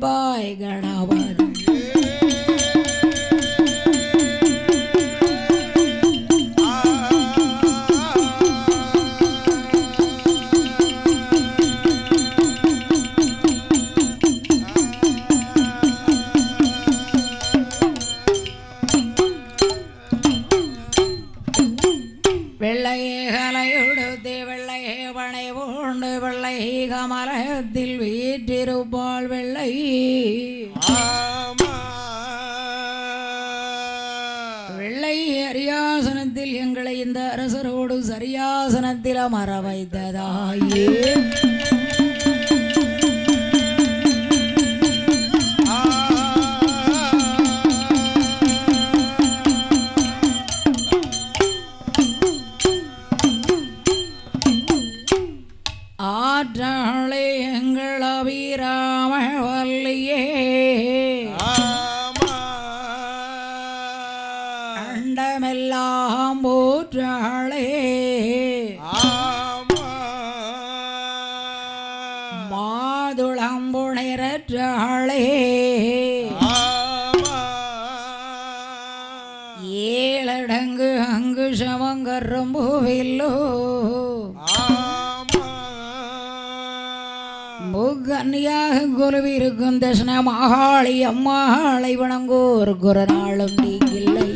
ಬಾಯ್ಗಳ ஆற்றாளே எங்கள் அபிராமவல்லியே. அண்டமெல்லாம் போற்றாளே மாதுளம்புணரற்றாளே ஏழடங்கு அங்கு சமங்கரும் பூவில்லோ கன்னியாக குருவிருக்கும் தசனமாகாளி அம்மாளை வணங்கோர் குரநாளும் நீங்கில்லை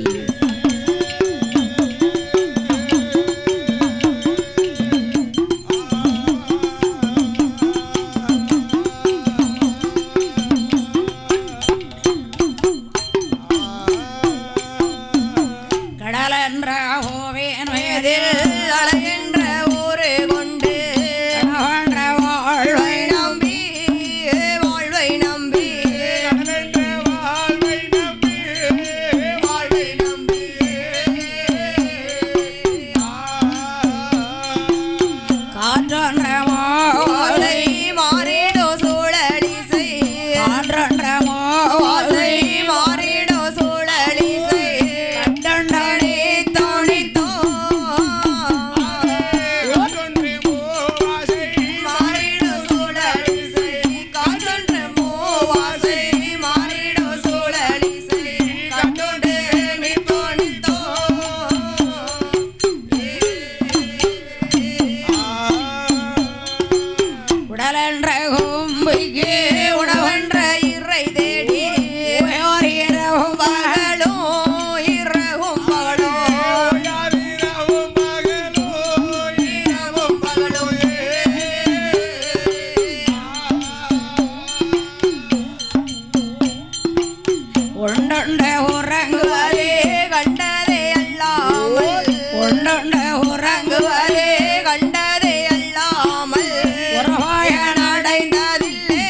வணங்குவரே கண்டதை அல்லாமல் உறவாய நடைந்ததில்லை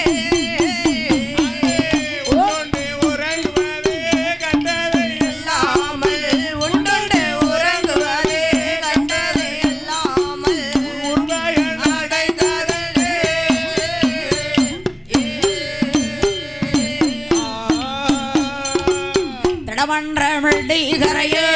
உறங்குவதே கண்டதை அல்லாமல். உண்டுண்டு உறங்குவதே கண்டதை அல்லாமல் கரையே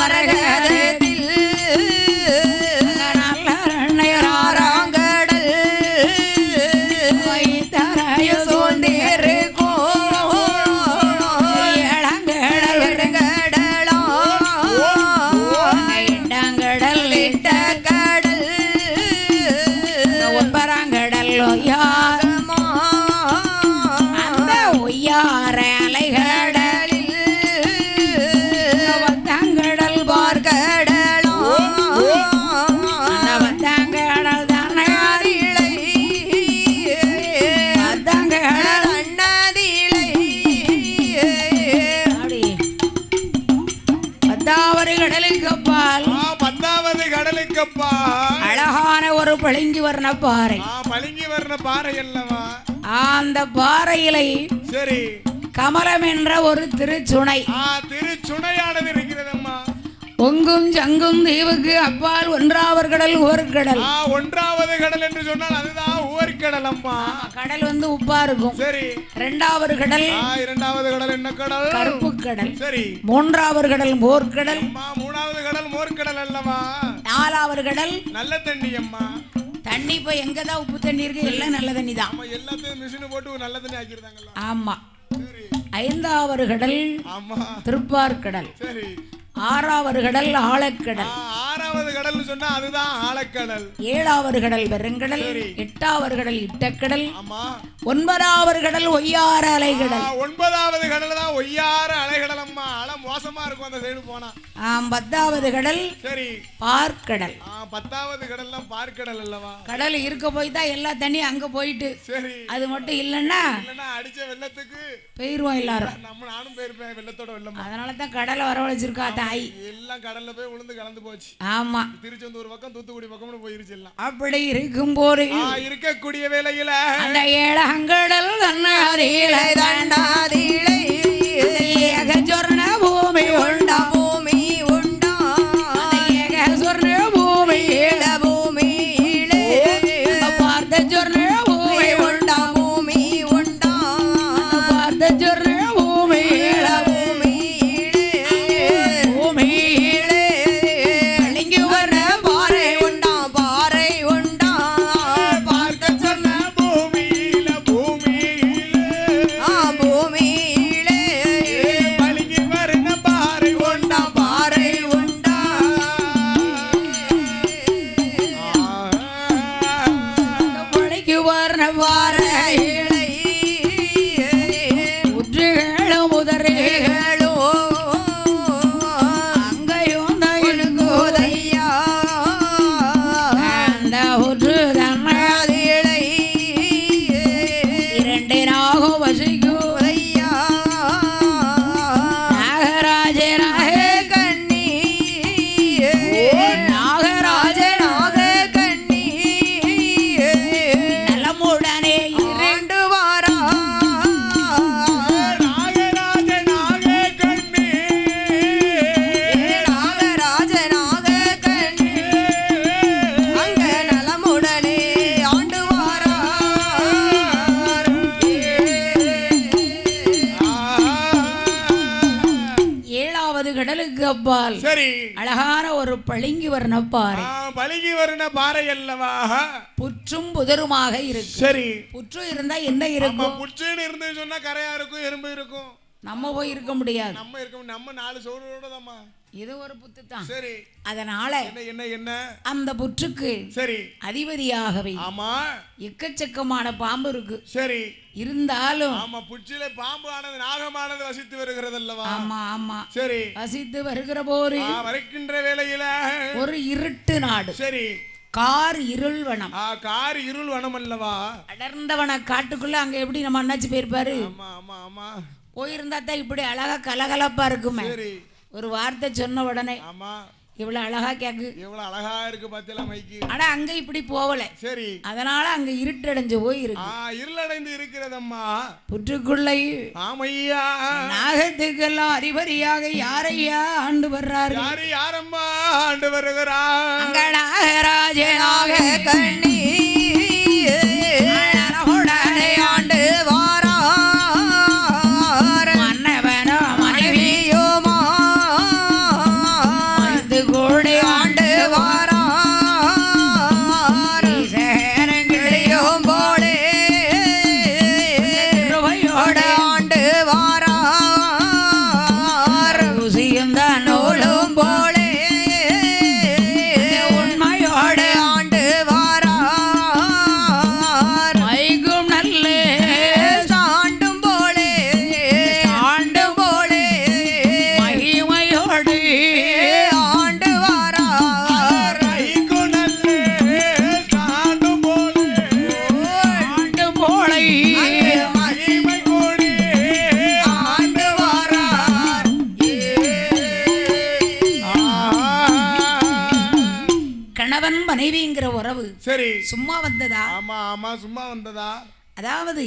மரகத பத்தாவது கடலுக்கு பால் பத்தாவது கடலுக்கு அழகான ஒரு பழுங்கி வர்ண பாறை. பழுங்கி வர்ண பாறை அல்லவா? அந்த பாறையிலை சரி. கமலம் என்ற ஒரு திருச்சுனை. திருச்சுனையானது இருக்கிறதம்மா. ஒங்கும் சங்கும் தீவுக்கு அப்பால் ஒன்றாவது கடல் ஒரு கடல். ஒன்றாவது கடல் என்று சொன்னால் அதுதான் பார்க்கடல் அம்மா கடல் வந்து உப்பா இருக்கும். சரி. ரெண்டாவது கடல் இரண்டாவது கடல் என்ன கடல்? கருப்பு கடல். சரி. மூன்றாவது கடல் போர்க்கடல். அம்மா மூணாவது கடல் மோர்க்கடல் அல்லவா? நாலாவது கடல். நல்ல தண்ணி அம்மா. தண்ணி இப்ப எங்கதான் உப்பு தண்ணி இருக்கு? எல்லாம் நல்ல தண்ணி தான் எல்லாத்தையும் மிஷின் போட்டு நல்ல தண்ணி ஆக்கிருந்தாங்கல்ல ஆமா. ஐந்தாவது கடல் ஆமா. திருப்பார்கடல். சரி. ஆறாவது கடல் ஆழக்கடல் ஆறாவது கடல்னு சொன்னா அதுதான் ஆழக்கடல் ஏழாவது கடல் பெருங்கடல் எட்டாவது கடல் இட்டக்கடல் ஒன்பதாவது கடல் ஒய்யார அலைகடல். ஒன்பதாவது கடல் தான் ஒய்யார அலைகடல் அம்மா. அலை மோசமா இருக்கும் அந்த சைடு போனா. பத்தாவது கடல் சரி. பார்க்கடல். பத்தாவது கடல் தான் பார்க்கடல் அல்லவா? கடல் இருக்க போய் தான் எல்லா தண்ணியும் அங்க போயிட்டு. சரி. அது மட்டும் இல்லைன்னா இல்லைன்னா அடிச்ச வெள்ளத்துக்கு போயிருவோம் எல்லாரும். நம்ம நானும் போயிருப்பேன் வெள்ளத்தோட வெள்ளமா. அதனால தான் கடலை வரவழைச்சிருக்கா தாய். எல்லாம் கடல்ல போய் விழுந்து கலந்து போச்சு. ஆமா. திருச்செந்தூர் பக்கம் தூத்துக்குடி பக்கம்னு போயிருச்சு எல்லாம். அப்படி இருக்கும் போது இருக்கக்கூடிய வேலையில அந்த ஏழங்கடல் தன்னாதியில தண்டாதிளை கடலுக்கு அப்பால் சரி. அழகான ஒரு பளிங்கு வர்ணப்பாறை ஆ, பளிங்கு வருன பாறை அல்லவா? புற்றும் புதருமாக இருக்கு சரி. புற்று இருந்தா என்ன இருக்கும்? புற்றுன்னு இருந்து சொன்னா கரையா இருக்கும் எறும்பு இருக்கும். நம்ம போய் இருக்க முடியாது. நம்ம இருக்க நம்ம நாலு சோழரோட தாம்மா இது ஒரு புத்து தான் சரி. அதனால என்ன என்ன என்ன? அந்த புற்றுக்கு சரி. அதிபதியாகவே ஆமா. எக்கச்சக்கமான பாம்பு இருக்கு. சரி. இருந்தாலும் ஆமா புற்றிலே பாம்பு ஆனது நாகமானது வசித்து வருகிறது அல்லவா ஆமா ஆமா. சரி. வசித்து வருகிற போது வரைக்கின்ற வேளையில ஒரு இருட்டு நாடு. சரி. கார் இருள் வனம். ஆ கார் இருள் வனம் அல்லவா அடர்ந்தவன காட்டுக்குள்ள அங்க எப்படி நம்ம அண்ணாச்சி போயிருப்பாரு? ஆமா ஆமா ஆமா. போயிருந்தா தான் இப்படி அழகா கலகலப்பா இருக்குமே. சரி. ஒரு வார்த்தை சொன்ன உடனே. ஆமா. இவ்வளவு அழகா கேக்கு. எவ்வளவு அழகா இருக்கு பாத்தியெல்லாம் மைக்கு. ஆனா அங்க இப்படி போகல சரி. அதனால அங்க இருட்டடைஞ்சு போய் ஆ இருக்கு இருளடைந்து இருக்கிறதம்மா. புற்றுக்குள்ளே ஆமையா. நாகத்துக்கெல்லாம் அறிவறியாக யாரையா ஆண்டு வர்றாரு யாரு யாரம்மா ஆண்டு வருகிறா அங்க நாகராஜனாக கண்ணி வந்ததா? ஆமா ஆமா சும்மா வந்ததா? அதாவது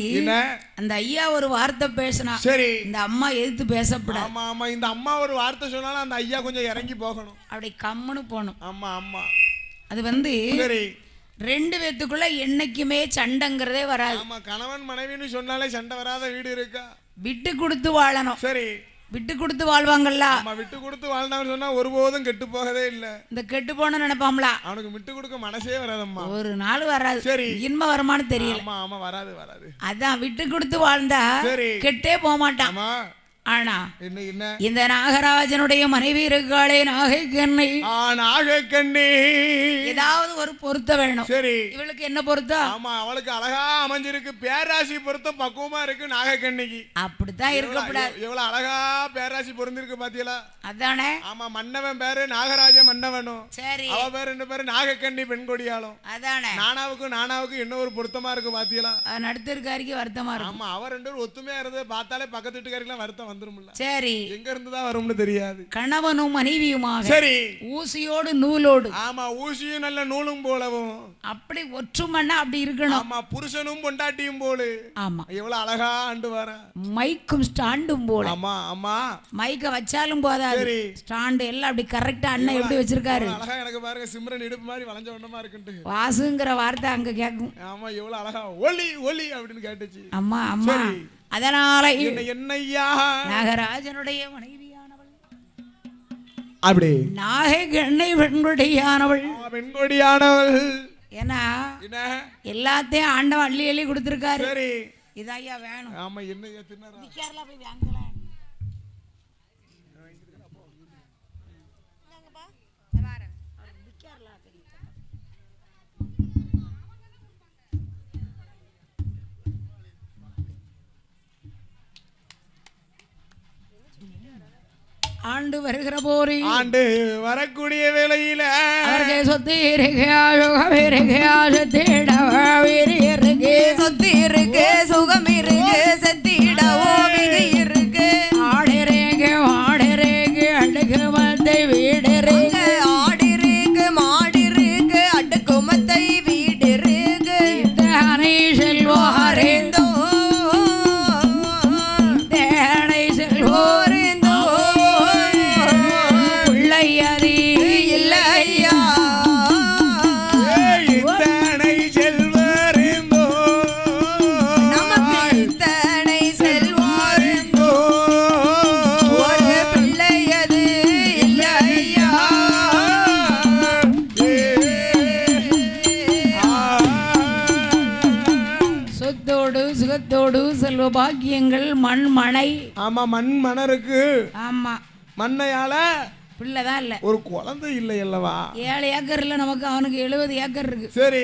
அந்த ஐயா ஒரு வார்த்தை பேசினா சரி. இந்த அம்மா எதிர்த்து பேசப்படாது. ஆமா ஆமா இந்த அம்மா ஒரு வார்த்தை சொன்னாலும் அந்த ஐயா கொஞ்சம் இறங்கி போகணும். அப்படி கம்முன்னு போகணும். ஆமா ஆமா. அது வந்து சரி. ரெண்டு பேத்துக்குள்ள என்னைக்குமே சண்டைங்கிறதே வராது. ஆமா கணவன் மனைவின்னு சொன்னாலே சண்டை வராத வீடு இருக்கா? விட்டு கொடுத்து வாழணும். சரி. விட்டு கொடுத்து வாழ்வாங்கல்ல நம்ம விட்டு கொடுத்து வாழ்ந்தான்னு சொன்னா ஒருபோதும் கெட்டு போகவே இல்ல. இந்த கெட்டு போன நினைப்பாங்களா அவனுக்கு விட்டு கொடுக்க மனசே வராதம்மா. ஒரு நாள் வராது. சரி. இன்மை வருமானு தெரியல. ஆமா ஆமா வராது வராது. அதான் விட்டு கொடுத்து வாழ்ந்தா. கெட்டே போக மாட்டான். ஆனா இந்த நாகராஜனுடைய மனைவி இருக்காளே நாகை கண்ணை ஆ நாக கண்ணி ஏதாவது ஒரு பொருத்த வேணும். சரி. இவளுக்கு என்ன பொருத்தம் ஆமா அவளுக்கு அழகா அமைஞ்சிருக்கு. பேராசி பொருத்தம் பக்குவமா இருக்கு நாகக்கண்ணிக்கு. அப்படித்தான் இருக்கக்கூடாது. எவ்வளவு அழகா பேராசி பொருந்திருக்கு பாத்தீங்களா அதானே? ஆமா மன்னவன் பேரு நாகராஜ மன்னவனும். சரி. அவ பேரு ரெண்டு பேரு நாகக்கண்ணி பெண் கொடியாலும் அதானே? நானாவுக்கும் நானாவுக்கும் என்ன ஒரு பொருத்தமா இருக்கு பாத்தீங்களா நடுத்திருக்காரிக்கு வருத்தமா இருக்கும் ஆமா அவ ரெண்டு பேரும் ஒத்துமையா இருந்து பார்த்தாலே பக்கத்து வீட்டுக்காரிக்கெல்லாம் வருத்தம் வந்துரும்ல. சரி. எங்க இருந்து தான் வரும்னு தெரியாது. கணவனும் மனைவியுமாக சரி. ஊசியோடு நூலோடு. ஆமா ஊசியும் நல்ல நூலும் போலவும். அப்படி ஒற்றுமன்னா அப்படி இருக்கணும். ஆமா புருஷனும் பொண்டாட்டியும் போல. ஆமா. எவ்வளவு அழகா ஆண்டு வர. மைக்கும் ஸ்டாண்டும் போல. ஆமா ஆமா. மைக்க வச்சாலும் போதாது. ஸ்டாண்டு எல்லாம் அப்படி கரெக்டா அண்ணன் எப்படி வச்சிருக்காரு? அழகா எனக்கு பாருங்க சிம்ரன் இடுப்பு மாதிரி வளைஞ்ச ஒண்ணமா இருக்குன்ட்டு. வாசுங்கிற வார்த்தை அங்க கேட்கும் ஆமா எவ்வளவு அழகா ஒலி ஒலி அப்படின்னு கேட்டுச்சு. அம்மா அம்மா. அதனால என்ன என்னய்யா? நாகராஜனுடைய மனைவியானவள். அப்படி. நாகை கண்ணை பெண்களுடையானவள் பெண்கொடியானவள் ஏன்னா என்ன? எல்லாத்தையும் ஆண்டவன் அள்ளி அள்ளி கொடுத்துருக்காரு. சரி. இதையா வேணும். ஆமா கேரளா போய் வாங்கல ஆண்டு வருகிற போரி ஆண்டு வரக்கூடிய வேளையில சொத்து இருக்கையா சுகத்தோடு செல்வ பாக்கியங்கள் மண் மனை. ஆமா மண் மணருக்கு ஆமா. மண்ணையால பிள்ளைதான் இல்ல. ஒரு குழந்தை இல்லை அல்லவா? ஏழு ஏக்கர் இல்ல நமக்கு அவனுக்கு எழுபது ஏக்கர் இருக்கு. சரி.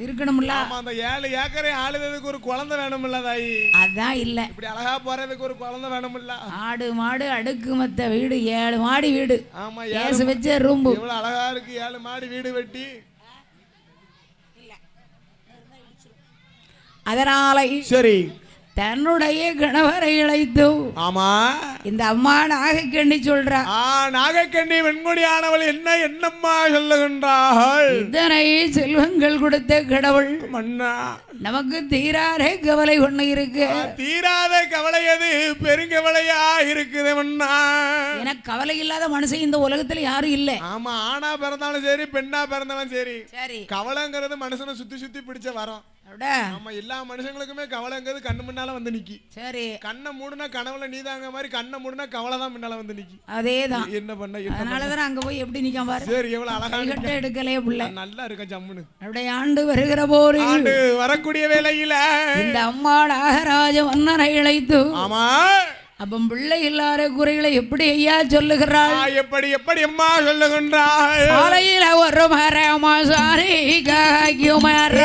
இருக்கணும்ல. ஆமா அந்த ஏழு ஏக்கரை ஆளுறதுக்கு ஒரு குழந்தை வேணும்ல தாயி? அதான் இல்ல. இப்படி அழகா போறதுக்கு ஒரு குழந்தை வேணும்ல? ஆடு மாடு அடுக்கு மத்த வீடு ஏழு மாடி வீடு. ஆமா ஏசு வச்ச ரூம்பு. எவ்வளவு அழகா இருக்கு ஏழு மாடி வீடு வெட்டி. அதனால சரி. தன்னுடைய கணவரை இழைத்து ஆமா. இந்த அம்மா நாகக்கண்ணி சொல்றா ஆ நாகக்கண்ணி வெண்கொடியானவள் என்ன என்னம்மா சொல்லுகின்றாள் இத்தனை செல்வங்கள் கொடுத்த கடவுள். மன்னா. நமக்கு தீராரே கவலை ஒண்ணு இருக்கு. தீராத கவலை எது? பெருங்கவலையா இருக்குது மன்னா. எனக்கு கவலை இல்லாத மனுஷன் இந்த உலகத்துல யாரும் இல்ல. ஆமா ஆணா பிறந்தாலும் சரி பெண்ணா பிறந்தாலும் சரி. சரி. கவலைங்கிறது மனுஷனை சுத்தி சுத்தி பிடிச்ச வரம். ஆமா எல்லா மனுஷங்களுக்குமே கவலைங்கிறது கண்ணு முன்னால வந்து நிக்கி. சரி. கண்ணை மூடுனா கனவுல நீதாங்க மாதிரி கண்ணை மூடுனா கவலை தான் முன்னால வந்து நிக்கி. அதேதான். என்ன பண்ண அதனாலதான் அங்க போய் எப்படி நிக்காம பாரு. சரி எவ்வளவு அழகா கைகட்ட எடுக்கலையே புள்ள. நல்லா இருக்க ஜம்முன்னு அப்படியே ஆண்டு வருகிற போரு ஆண்டு வரக்கூடிய வேளையில. இந்த அம்மா நாகராஜ மன்னரை இழைத்து ஆமா. அப்ப பிள்ளை இல்லாத குறைகளை எப்படி ஐயா சொல்லுகிறாள்? எப்படி எப்படி அம்மா சொல்லுகின்றாள்? சாலையில ஒரு மரமா சாரி. காய்க்குமார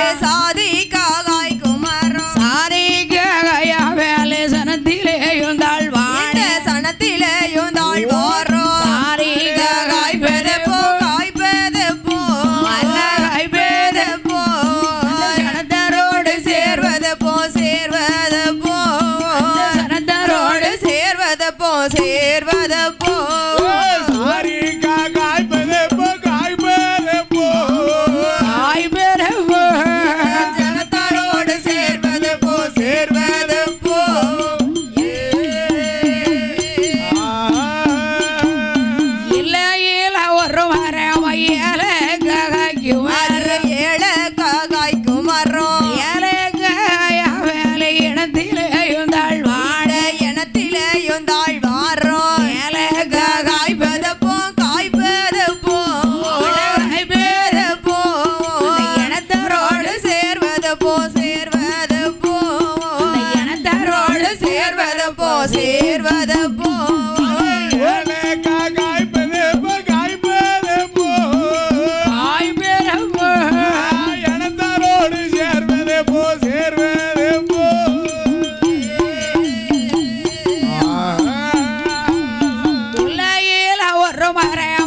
para